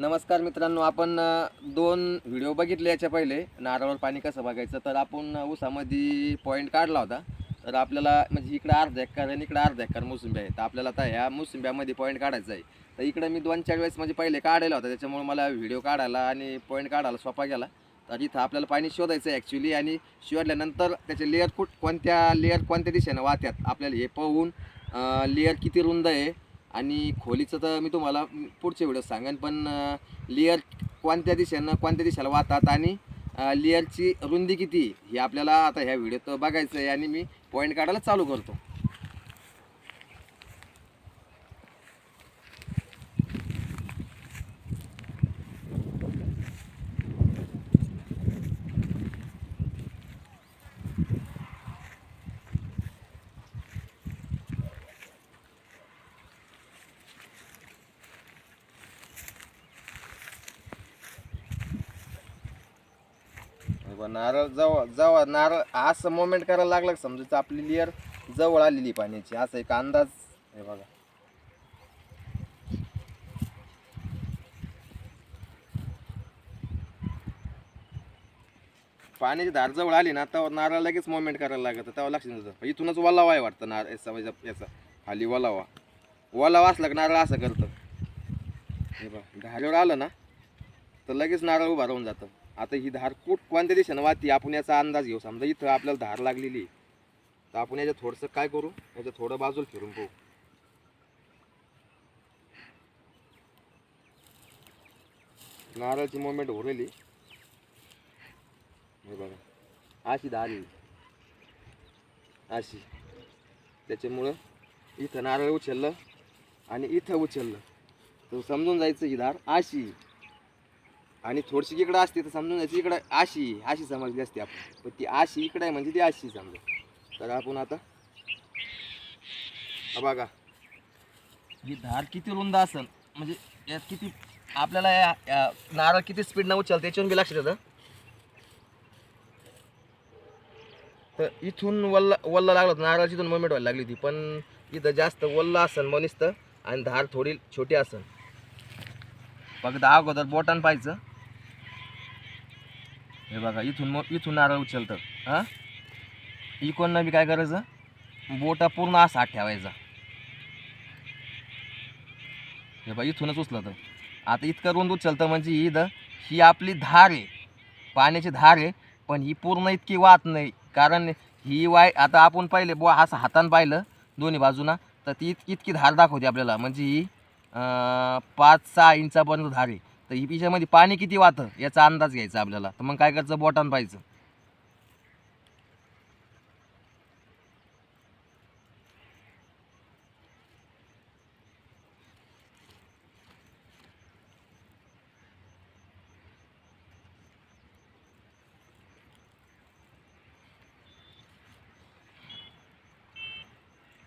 नमस्कार मित्रांनो आपण दोन व्हिडिओ बघितले याच्या पहिले. नारळावर पाणी कसं बघायचं? तर आपण ऊसामध्ये पॉईंट काढला होता. तर आपल्याला म्हणजे इकडं अर्धा एकर आणि इकडं अर्धा एकर मोसुंब्या आहे तर आपल्याला आता ह्या मोसुंब्यामध्ये पॉईंट काढायचा आहे. तर इकडं मी दोन चार वेळेस म्हणजे पहिले काढायला होता. त्याच्यामुळे मला व्हिडिओ काढायला आणि पॉईंट काढायला सोपा गेला. तर इथं आपल्याला पाणी शोधायचं आहे ॲक्च्युली आणि शोधल्यानंतर त्याचे लेअर कुठ कोणत्या लेअर कोणत्या दिशेनं वाहत्यात? आपल्याला हे पाहून लेअर किती रुंद आहे? आणि खोलीचं तर मी तुम्हाला पुढच्या व्हिडिओ सांगेन पण लेअर कोणत्या दिशेनं कोणत्या दिशेला वाहतात आणि लेअरची रुंदी किती हे आपल्याला आता ह्या व्हिडिओत बघायचं आहे आणि मी पॉईंट काढायला चालू करतो. हे बघा नारळ जवळ जवळ नारळ असं मोमेंट करायला लागलं का समजायचं आपली लेअर जवळ आलेली पाण्याची असा एक अंदाज हे बघा. पाण्याची धार जवळ आली ना तेव्हा नारळ लगेच मोमेंट करायला लागत तेव्हा लक्ष इथूनच वलावा आहे वाटतं नार याचा याचा खाली वलावा. ओलावा असला नारळ असं करतं. हे बघ धारेवर आलं ना तर लगेच नारळ उभा राहून जातं. आता ही धार कुठ कोणत्या दिशेनं वाहती आपण याचा अंदाज घेऊ. समजा इथं आपल्याला धार लागलेली आहे. तर आपण याच्या थोडंसं काय करू? याच्या थोडं बाजूला फिरून पाहू. नारळची मुवमेंट उरलेली हे बघा. अशी धार येईल अशी. त्याच्यामुळं इथं नारळ उचललं आणि इथं उचललं. तर समजून जायचं ही धार अशी. आणि थोडीशी इकडं असते तर समजून जायची इकडं अशी अशी समजली असते आपण. पण ती अशी इकडं आहे म्हणजे ती अशी समजा. तर आपण आता बघा. ही धार किती रुंद असेल म्हणजे यात किती आपल्याला या- या नारळ किती स्पीडनं उचल त्याच्यावर बी लक्षात येतं. तर इथून वल्ला वल्ला लागला होता नारळाची इथून मुवमेंट व्हायला लागली होती पण इथं जास्त वल्ला असेल मग आणि धार थोडी छोटी असेल. फक्त अगोदर बोटान पाहायचं. हे बघा इथून मग इथून नारळ उचलतं हां? इकडनं बी काय करायचं? बोटा पूर्ण असा आत ठेवायचा. हे बघा इथूनच उचलतं आता इतकं रुंद उचलतं म्हणजे ही द ही आपली धार आहे. पाण्याची धार आहे पण ही पूर्ण इतकी वाहत नाही. कारण ही वाय आता आपण पाहिले बुवा असं हातानं पाहिलं दोन्ही बाजूना तर ती इत- इतकी धार दाखवते आपल्याला. म्हणजे ही पाच सहा इंचापर्यंत धार आहे. तर ही पिशामध्ये पाणी किती वाहतं? याचा अंदाज घ्यायचा आपल्याला. तर मग काय करायचं? बोटान पाहायचं.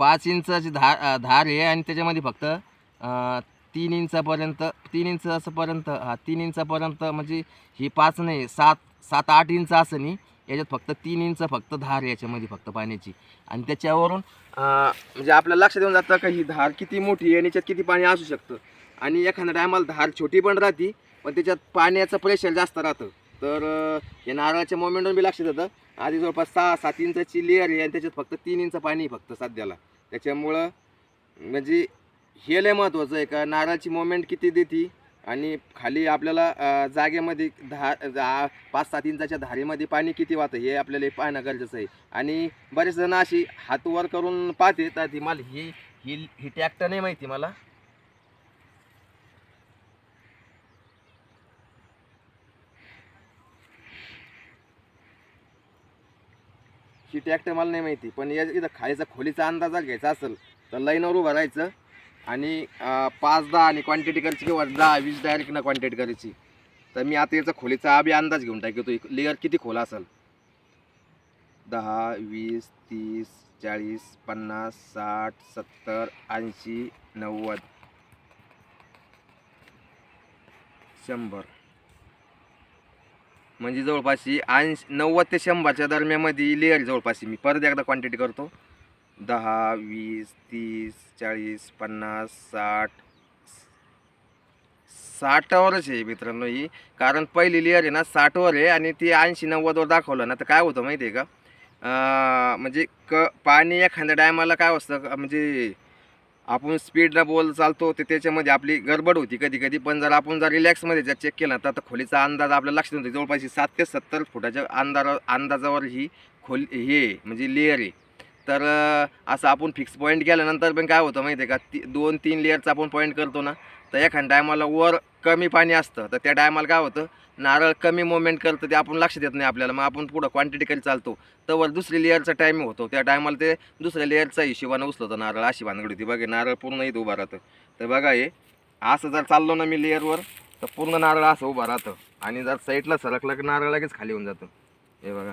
पाच इंचाची धार धार आहे आणि त्याच्यामध्ये फक्त अं, तीन इंचापर्यंत तीन इंच असंपर्यंत हा तीन इंचापर्यंत म्हणजे ही पाच नाही सात सात आठ इंच असं नाही. याच्यात फक्त तीन इंच फक्त धार आहे याच्यामध्ये फक्त पाण्याची. आणि त्याच्यावरून म्हणजे आपल्या लक्षात येऊन जातं का ही धार किती मोठी आहे आणि याच्यात किती पाणी असू शकतं. आणि एखाद्या टायमाला धार छोटी पण राहते पण त्याच्यात पाण्याचं प्रेशर जास्त राहतं. तर या नारळाच्या मोमेंटवर बी लक्षात येतं. आधी जवळपास सहा सात इंचाची लेअर आहे आणि त्याच्यात फक्त तीन इंच पाणी फक्त सध्याला. त्याच्यामुळं म्हणजे हे लय महत्त्वाचं आहे का? नारळाची मोमेंट किती देते? आणि खाली आपल्याला जागेमध्ये दहा दहा पाच सात इंचाच्या धारेमध्ये पाणी किती वाहतं हे आपल्याला पाहणं गरजेचं आहे. आणि बरेच जण अशी हात वर करून पाहते तर ती मला ही ही ही ट्रॅक्टर नाही माहिती मला. ही ट्रॅक्टर मला नाही माहिती पण या इथं खायचा खोलीचा अंदाज जर घ्यायचा असेल तर लाईनवर उभं राहायचं. आणि पाच दहा आणि क्वांटिटी करायची किंवा दहा वीस डायरेक्ट ना क्वांटिटी करायची. तर मी आता याचा खोलीचा आबी अंदाज घेऊन टाकतो. लेअर किती खोला असेल? दहा वीस तीस चाळीस पन्नास साठ सत्तर ऐंशी नव्वद. शंभर. म्हणजे जवळपास ऐंशी नव्वद ते शंभरच्या दरम्यामध्ये लेअर जवळपास मी परत एकदा क्वांटिटी करतो. दहा वीस तीस चाळीस पन्नास साठ. साठावरच आहे मित्रांनो ही. कारण पहिली लेअर आहे ना साठवर आहे आणि ती ऐंशी नव्वदवर दाखवलं ना तर काय होतं माहिती आहे का म्हणजे क पाणी एखाद्या टायमाला काय असतं म्हणजे आपण स्पीडनं बोल चालतो ते त्याच्यामध्ये आपली गडबड होती कधी कधी. पण जर आपण जर रिलॅक्समध्ये जर चेक केला तर आता खोलीचा अंदाज आपल्या लक्षात होतो जवळपास सात ते सत्तर फुटाच्या अंदाजा अंदाजावर ही खोली हे म्हणजे लेअर आहे. तर असं आपण फिक्स पॉईंट केल्यानंतर पण काय होतं माहिती आहे का? ती दोन तीन लेअरचा आपण पॉईंट करतो ना तर एखाद्या टायमाला वर कमी पाणी असतं. तर त्या टायमाला काय होतं? नारळ कमी मोमेंट करतं ते आपण लक्ष देत नाही आपल्याला. मग आपण पुढं क्वांटिटी कधी चालतो? तर वर दुसरी लेअरचा टायमिंग होतो. त्या टायमाला ते दुसऱ्या लेअरचा हिशोबानं उचलतं नारळ. अशी भानगड होती. बघा नारळ पूर्ण इथं उभा राहतं. तर बघा हे असं जर चाललो ना मी लेअरवर तर पूर्ण नारळ असं उभं राहतं. आणि जर साईडला सरकलं की नारळ लगेच खाली होऊन जातं. हे बघा.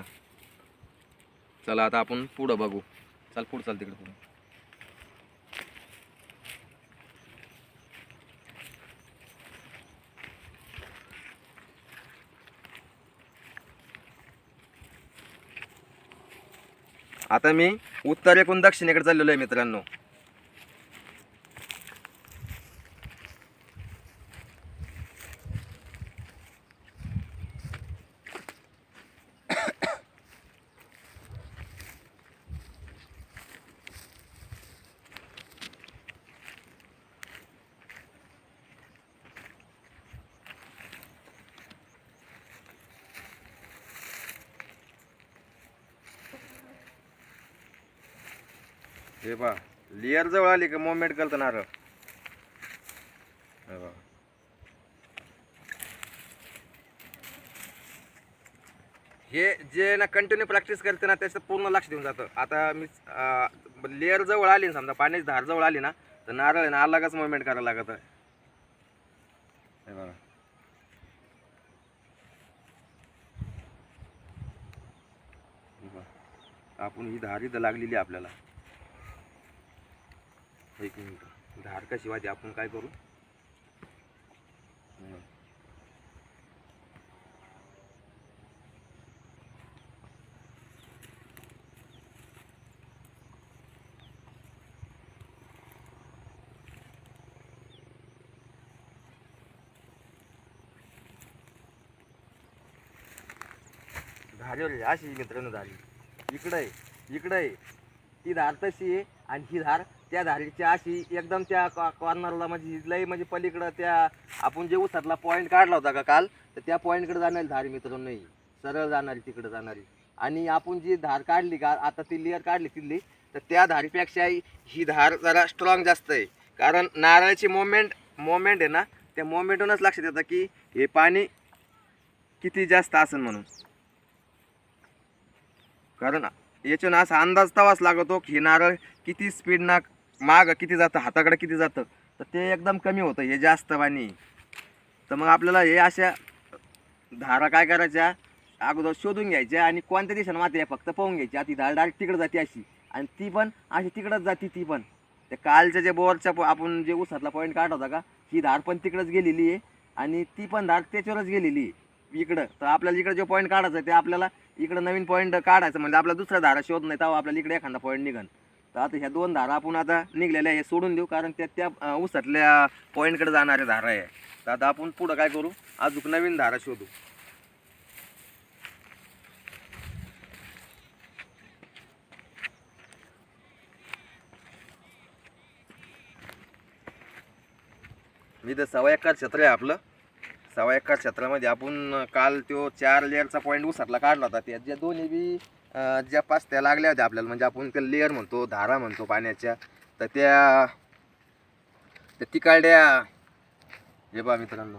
चला आता आपण पुढं बघू. चल पुढं चाल तिकडे पुढं. आता मी उत्तरेकडून दक्षिणेकडे चाललेलो आहे मित्रांनो. हे पा लेअर जवळ आली का मोमेंट करतं नारळ? हे बा हे जे ना कंटिन्यू प्रॅक्टिस करते ना त्याचं पूर्ण लक्ष देऊन जातं. आता मी लेअर जवळ आली ना समजा पाण्याची धार जवळ आली ना तर नारळ आहे ना अलगच मुवमेंट करायला लागत हे बघा. आपण ही धार इथं लागलेली आहे आपल्याला. एक मिनिट. धार कशी आपण काय करू? हं. अशी मित्रांनो धारी. इकडं आहे इकडं आहे. ती धार तशी आहे आणि ही धार त्या धारीच्या अशी एकदम त्या कॉर्नरला म्हणजे लई म्हणजे पलीकडं त्या आपण जे उसातला पॉईंट काढला होता का काल तर त्या पॉईंटकडे जाणारी धार मित्रांनो नाही. सरळ जाणारी तिकडे जाणारी. आणि आपण जी धार काढली का आता ती लेअर काढली तिथली तर त्या धारीपेक्षा ही धार जरा स्ट्रॉंग जास्त आहे. कारण नारळाची मोमेंट मोमेंट आहे ना त्या मोमेंटूनच लक्षात येतं की हे पाणी किती जास्त असेल म्हणून. कारण याच्यानं असा अंदाज तवाच लागतो की नारळ किती स्पीडनं माग किती जातं हाताकडे किती जातं तर ते एकदम कमी होतं हे जास्त पाणी. तर मग आपल्याला हे अशा धारा काय करायच्या अगोदर शोधून घ्यायच्या आणि कोणत्या दिशेनं माती आहे फक्त पाहून घ्यायची. आता ती धार डायरेक्ट तिकडं जाते अशी. आणि ती पण अशी तिकडंच जाते ती पण. त्या कालच्या जे बोरच्या प- आपण जे उसातला पॉईंट काढत होता का ही धार पण तिकडंच गेलेली आहे आणि ती पण धार त्याच्यावरच गेलेली आहे इकडं. तर आपल्याला इकडं जो पॉईंट काढायचा आहे ते आपल्याला इकडं नवीन पॉईंट काढायचं म्हणजे आपला दुसरा धारा शोध नाही तेव्हा आपल्याला इकडे एखादा पॉईंट निघन. तर आता ह्या दोन धारा आपण आता निघलेल्या आहे सोडून देऊ कारण त्या त्या अं, उसातल्या पॉईंटकडे जाणाऱ्या धारा आहे तर आता आपण पुढं काय करू? अजून नवीन धारा शोधू. मी तर सव्वा एकर क्षेत्र आहे आपलं. सव्वा एकर क्षेत्रामध्ये आपण काल तो चार लेअरचा पॉईंट उसातला काढला होता. त्या ज्या दोन्ही बी ज्या पाच त्या लागल्या होत्या आपल्याला म्हणजे आपण त्या लेअर म्हणतो धारा म्हणतो पाण्याच्या तर त्या त्या तिकाड्या हे बा मित्रांनो.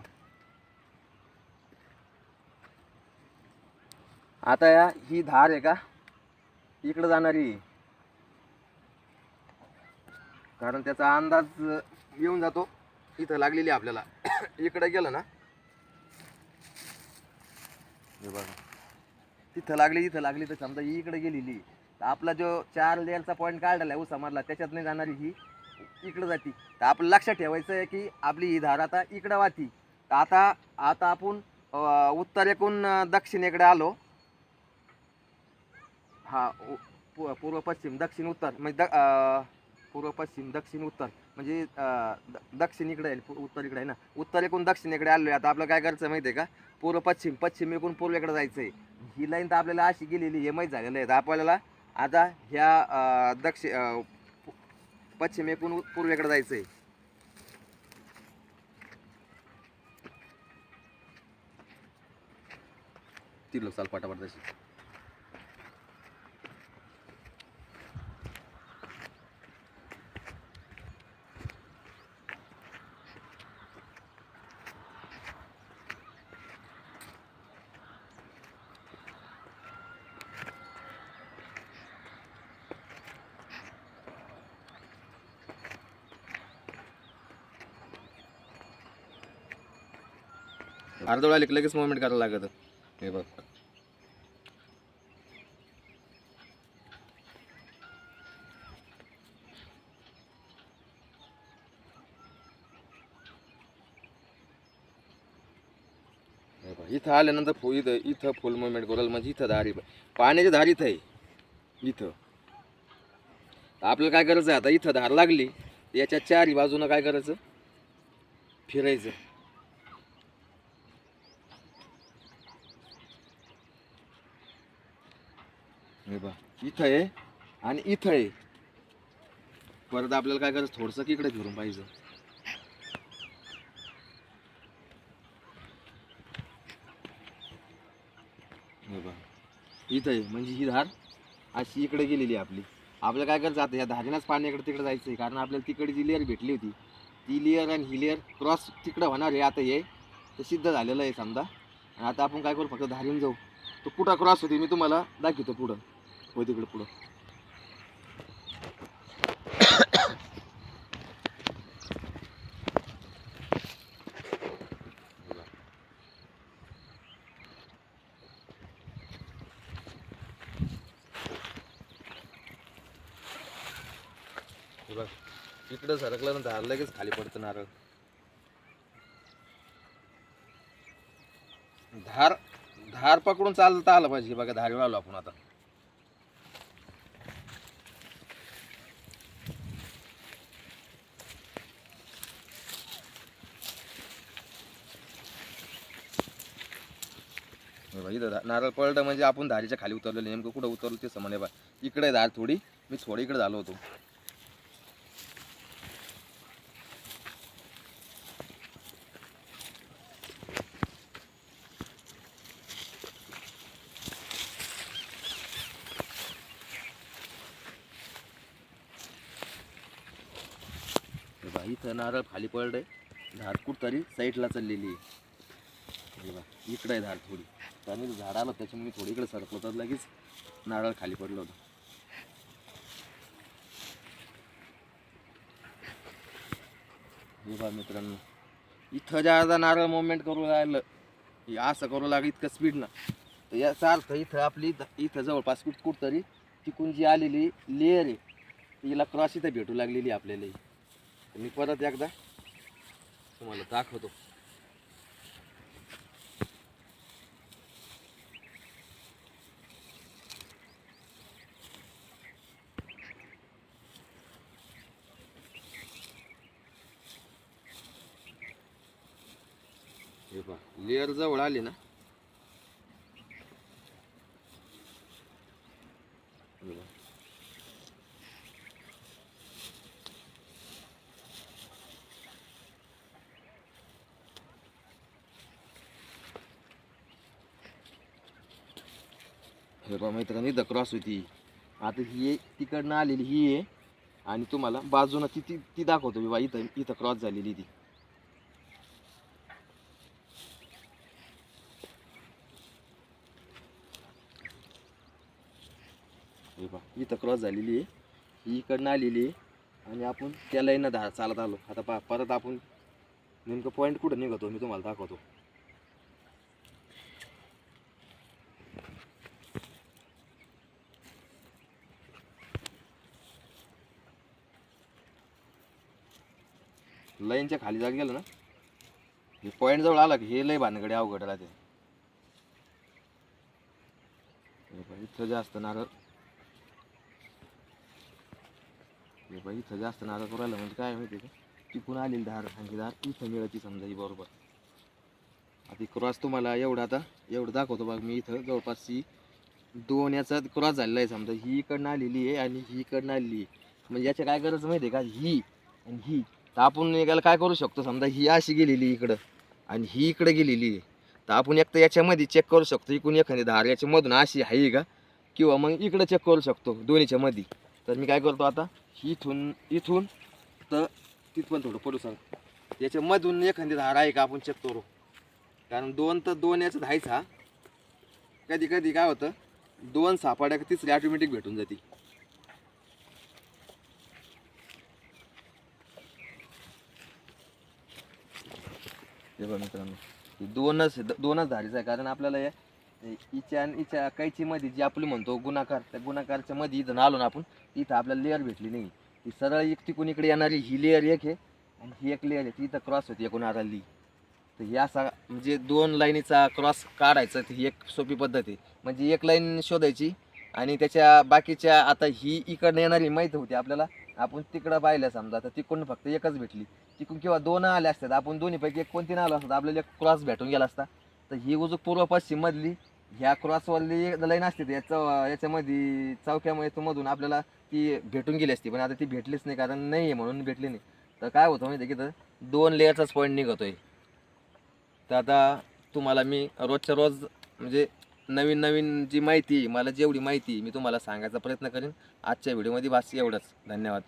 आता या ही धार आहे का? इकडं जाणारी. कारण त्याचा अंदाज येऊन जातो इथं लागलेली आपल्याला. इकडं गेलं ना. हे बघा. तिथं लागली इथं लागली तर समजा ही इकडे गेलेली. तर आपला जो चार लेअरचा पॉईंट काढलेला आहे उसामधला त्याच्यात नाही जाणारी ही. इकडं जाती. तर आपलं लक्षात ठेवायचं आहे की आपली ही धार आता इकडं वाहती. तर आता आता आपण उत्तरेकून दक्षिणेकडे आलो. हा पूर्व पश्चिम दक्षिण उत्तर म्हणजे द पूर्व पश्चिम दक्षिण उत्तर. म्हणजे अं, द- दक्षिणेकडे आहे पू- उत्तरेकडे आहे ना. उत्तरेकडून दक्षिणेकडे आलो आहे आता. आपलं काय करायचं माहिती आहे का? पूर्व पश्चिम पश्चिमेकडून पूर्वेकडे जायचं आहे ही लाईन तर आपल्याला अशी गेलेली हे माहीत झालेलं आहे. तर आपल्याला आता ह्या अं, दक्षिण अं, पू- पश्चिमेकडून पूर्वेकडे जायचं आहे ती लोक चाल पटापट तशी. अर्धवळ वेळा लगेच मुवमेंट करायला लागत. हे बघ. इथं आल्यानंतर फु इथं इथं फुल मुवमेंट करेल म्हणजे इथं धारी पाण्याची धार इथं आहे. इथं. आपल्याला काय करायचं आहे? आता इथं धार लागली याच्या चारी बाजूनं काय करायचं? फिरायचं हे बा इथं आहे आणि इथं आहे. परत आपल्याला काय करायचं? थोडंसं इकडे फिरून पाहिजे. इथं आहे. म्हणजे ही धार अशी इकडे गेलेली आहे आपली. आपल्याला काय करायचं? आता या धारीनंच पाणी इकडे तिकडे जायचं आहे कारण आपल्याला तिकडे जी लेअर भेटली होती. ती लेअर आणि ही लेअर क्रॉस तिकडं होणार आहे. आता हे तर सिद्ध झालेलं आहे समजा. आणि आता आपण काय करू? फक्त धारेन जाऊ. तो कुठं क्रॉस होती मी तुम्हाला दाखवतो पुढं. हो तिकडे पुढं. बघ इकडं सरकलं ना लगेच खाली पडतं नारळ. धार धार पकडून चालता आलं पाहिजे बघा धारीवर आलो आपण आता. इथं नारळ पळलं म्हणजे आपण धारीच्या खाली उतरलेलं नेमकं कुठं उतरलो ते समान बा. इकडे धार थोडी मी थोडी इकडे झालो होतो. इथं नारळ खाली पडलंय धार कुठतरी साईडला चाललेली आहे. इकडे आहे थोडी. थोडी त्याने झाड आलं त्याच्यामुळे मी थोडी इकडे सरकलो तर लगेच नारळ खाली पडलं होतं. हे बघा मित्रांनो इथं ज्या नारळ मुवमेंट करू लागलं हे असं करू लागलं इतकं स्पीड ना. तर याचा अर्थ इथं आपली इथं जवळपास कुठ कुठतरी तिकून जी आलेली लेअर आहे तिला क्रॉस इथं भेटू लागलेली आपल्याला. मी परत एकदा तुम्हाला दाखवतो हे पहा लेअर जवळ आली ना. हे बा हे पहा इथं क्रॉस होती आता ही तिकडनं आलेली ही आहे. आणि तुम्हाला बाजूनं ती ती ती दाखवतो मी बा इथं इथं क्रॉस झालेली ती हे पहा इथं क्रॉस झालेली आहे. ही इकडनं आलेली आहे. आणि आपण त्या लाईननं धा चालत आलो. आता पहा परत आपण नेमकं पॉईंट कुठं निघतो मी तुम्हाला दाखवतो. लाईनच्या खाली जात गेलं ना? हे पॉईंट जवळ आला की हे लय भानगडे अवघड राहते. इथं जास्त नारळ हे बाई इथं जास्त नादा करू राहिलं म्हणजे काय माहिती का? तिकून आलेली धार आणखी धार इथं मिळायची समजा ही बरोबर. आता क्रॉस तुम्हाला एवढं आता एवढं दाखवतो बघ मी इथं. जवळपास ही दोन याचा क्रॉस झालेला आहे समजा. ही इकडनं आलेली आहे आणि ही इकडनं आलेली आहे. म्हणजे याच्या काय गरज माहिती आहे का? ही आणि ही. तर आपण एकाला काय करू शकतो समजा? ही अशी गेलेली इकडं आणि ही इकडे गेलेली आहे. तर आपण एक तर याच्यामध्ये चेक करू शकतो. इकडून एखादी धार याच्यामधून अशी आहे का? किंवा मग इकडं चेक करू शकतो दोन्हीच्या मध्ये तर मी काय करतो आता? इथून इथून तर तिथपण थोडं पडू सांग. याच्यामधून एखादी धार आहे का? आपण चेक करू. कारण दोन तर दोन याचं आहेच हा. कधी कधी काय होतं? दोन सापाड्या का तिसरी ऑटोमॅटिक भेटून जाते. मित्रांनो दोनच दोनच धारीच आहे. कारण आपल्याला या इच्या आणि कैची मध्ये जी आपली म्हणतो गुणाकार त्या गुणाकारच्या मध्ये इथं आलो ना आपण इथं आपल्याला लेअर भेटली नाही. ती सरळ एक तिकून इकडे येणारी ही लेअर एक आहे आणि ही एक लेअर आहे. ती इथं क्रॉस होती एकूण आराली तर ही असा म्हणजे दोन लाईनीचा क्रॉस काढायचा ती ही एक सोपी पद्धत आहे. म्हणजे एक लाईन शोधायची आणि त्याच्या बाकीच्या आता ही इकडनं येणारी माहीत होती आपल्याला. आपण तिकडं पाहिलं समजा तर तिकडून फक्त एकच भेटली. तिकडून किंवा दोन आले असतात आपण दोन्हीपैकी एक कोणती नाही आलो असतात? आपल्याला एक क्रॉस भेटून गेला असता. तर ही उजू पूर्व पश्चिममधली ह्या क्रॉसवाली लाईन असते याच्या याच्यामध्ये चौक्यामध्ये मधून आपल्याला ती भेटून गेली असती पण आता ती भेटलीच नाही कारण नाही आहे म्हणून भेटली नाही. तर काय होतं माहिती आहे की तर दोन लेअरचाच पॉईंट निघतोय. तर आता तुम्हाला मी रोजच्या रोज म्हणजे नवीन नवीन जी माहिती मला जेवढी माहिती मी तुम्हाला सांगायचा प्रयत्न करेन. आजच्या व्हिडिओमध्ये बास एवढंच. धन्यवाद.